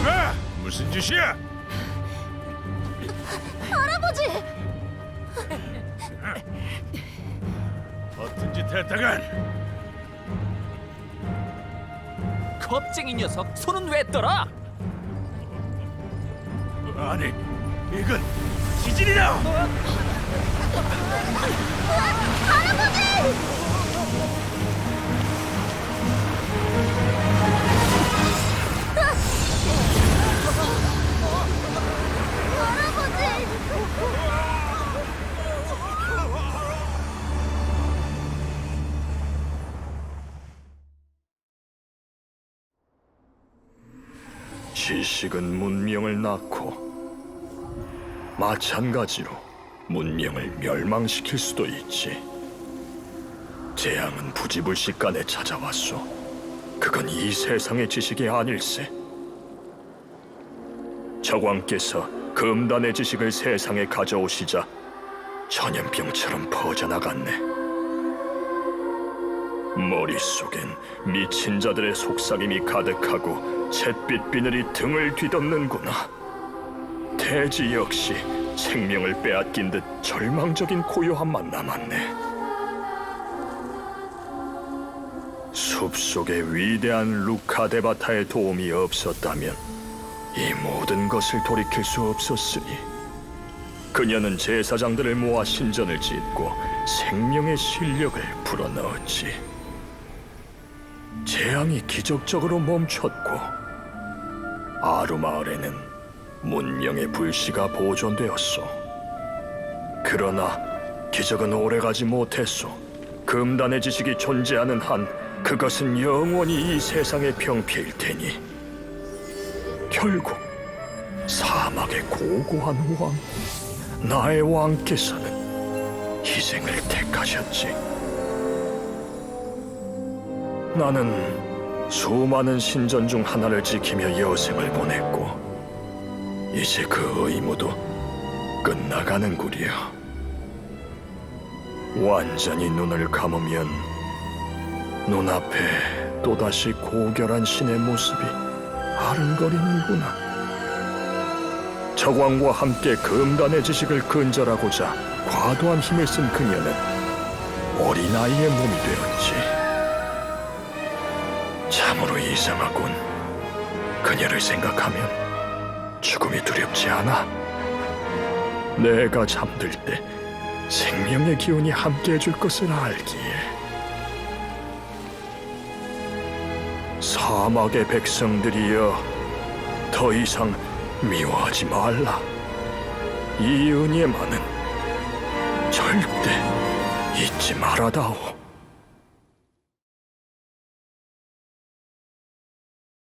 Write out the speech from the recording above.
이봐 무슨 짓이야? 할아버지! 어떤 짓 했다간 겁쟁이 녀석 손은 왜 떨어? 아니 이건 지진이다. 지식은 문명을 낳고 마찬가지로 문명을 멸망시킬 수도 있지. 재앙은 부지불식간에 찾아왔소. 그건 이 세상의 지식이 아닐세. 저광께서 금단의 지식을 세상에 가져오시자 전염병처럼 퍼져나갔네. 머릿속엔 미친 자들의 속삭임이 가득하고 잿빛 비늘이 등을 뒤덮는구나. 대지 역시 생명을 빼앗긴 듯 절망적인 고요함만 남았네. 숲속의 위대한 루카데바타의 도움이 없었다면 이 모든 것을 돌이킬 수 없었으니 그녀는 제사장들을 모아 신전을 짓고 생명의 실력을 불어넣었지. 재앙이 기적적으로 멈췄고 아루 마을에는 문명의 불씨가 보존되었소. 그러나 기적은 오래가지 못했소. 금단의 지식이 존재하는 한 그것은 영원히 이 세상의 병폐일 테니 결국 사막의 고고한 왕 나의 왕께서는 희생을 택하셨지. 나는 수많은 신전 중 하나를 지키며 여생을 보냈고 이제 그 의무도 끝나가는구려. 완전히 눈을 감으면 눈앞에 또다시 고결한 신의 모습이 아른거리는구나. 저광과 함께 금단의 지식을 근절하고자 과도한 힘을 쓴 그녀는 어린아이의 몸이 되었지. 참으로 이상하군. 그녀를 생각하면 죽음이 두렵지 않아. 내가 잠들 때 생명의 기운이 함께 해 줄 것을 알기에. 사막의 백성들이여, 더 이상 미워하지 말라. 이 은혜만은 절대 잊지 말아다오.